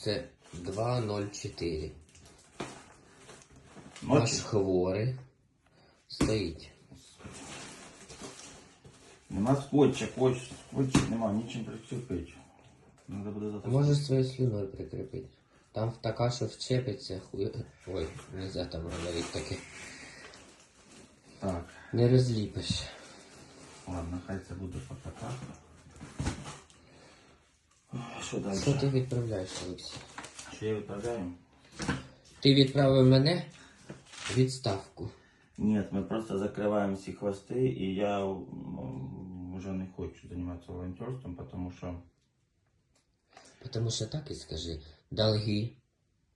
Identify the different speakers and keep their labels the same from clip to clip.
Speaker 1: це 2,04.
Speaker 2: Ночі?
Speaker 1: Наш хворий стоїть.
Speaker 2: Нема скотча, скотч, скотча нема, нічим прикріпити. Надо буде завтра.
Speaker 1: Може своєю слюною прикріпити. Там така, що вчепиться, хуй. Ой, нельзя там говорити таке.
Speaker 2: Так,
Speaker 1: Не розліпиш.
Speaker 2: ладно, хай це буде так. Що далі?
Speaker 1: Що ти відправляєш, Олексій?
Speaker 2: Що я відправляю?
Speaker 1: Ти відправив мене в відставку.
Speaker 2: Нет, мы просто закрываем все хвосты, и я м, уже не хочу заниматься волонтерством, потому что,
Speaker 1: Потому що так і скажи. Долги,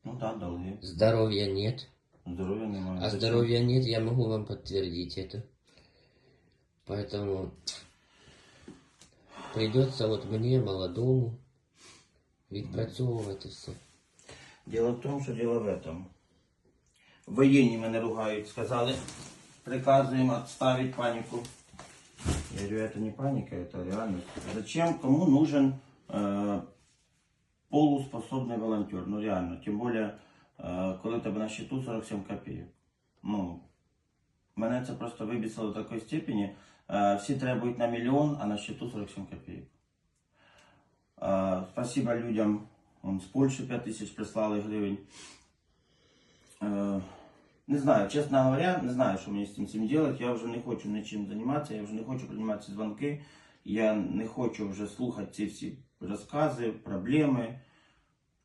Speaker 2: ну да, долги,
Speaker 1: здоровья нет.
Speaker 2: здоровья немає.
Speaker 1: А
Speaker 2: Зачем?
Speaker 1: здоровья нет, я могу вам подтвердить это. Поэтому придется вот мне, молодому, відпрацьовувати все.
Speaker 2: Дело в том, что дело в этом. Военні мене ругають, сказали, приказуємо отставить панику. Я говорю, это не паника, это реальность. Зачем, кому нужен э, полуспособный волонтер? Ну реально, тем более, э, коли у тебе на счету 47 копійок. Ну, мене це просто вибісило до такої степені. Е, всі требують на мільйон, а на счету 47 копійок. Спасибо людям. Вон, з Польщі 5 тисяч прислали гривень. Е, не знаю, чесно говоря, не знаю, що мені з цим цим. Я вже не хочу нічим займатися, я вже не хочу приймати ці дзвонки. Я не хочу вже слухати ці всі розкази, проблеми,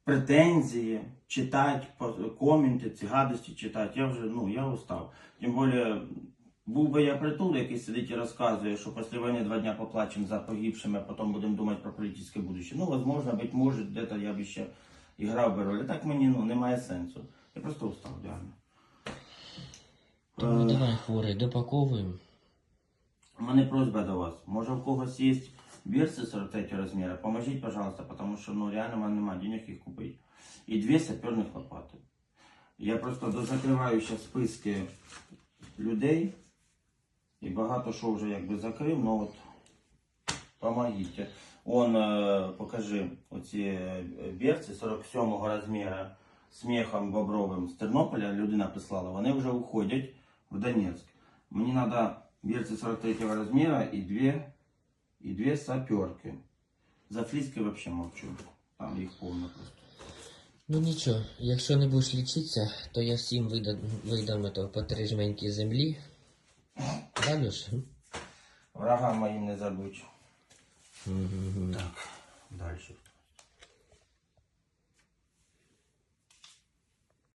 Speaker 2: претензії, читати по- коменти, ці гадості читати. Я вже ну, я устав. Тим більше, був би я притул, який сидить і розказує, що після війни два дня поплачемо за погибшими, а потім будемо думати про політичне будущее. Ну, возможно, быть може, де-то я б ще і грав би роль. А так мені ну, немає сенсу. Я просто устав, реально.
Speaker 1: Тому
Speaker 2: Е,
Speaker 1: давай, хворий, допаковуємо.
Speaker 2: У мене просьба до вас. Може у когось є берці 43 розміру, поможіть, пожалуйста, тому що ну, реально в мене немає денег їх купити. І дві саперних лопати. Я просто дозакриваю ще списки людей. І багато що вже якби закрив, ну от помогите. Он, е, покажи, оці е, берці 47-го розміру з мехом бобровим з Тернополя людина прислала, вони вже уходять в Донецьк. Мені треба берці 43 розміру і дві, і дві саперки. За фліски взагалі мовчу. Там їх повно просто.
Speaker 1: Ну нічого, якщо не будеш лічитися, то я всім видам, видам ето по три жменьки землі. Далі
Speaker 2: Врага моїм не забудь.
Speaker 1: Угу.
Speaker 2: Так, далі.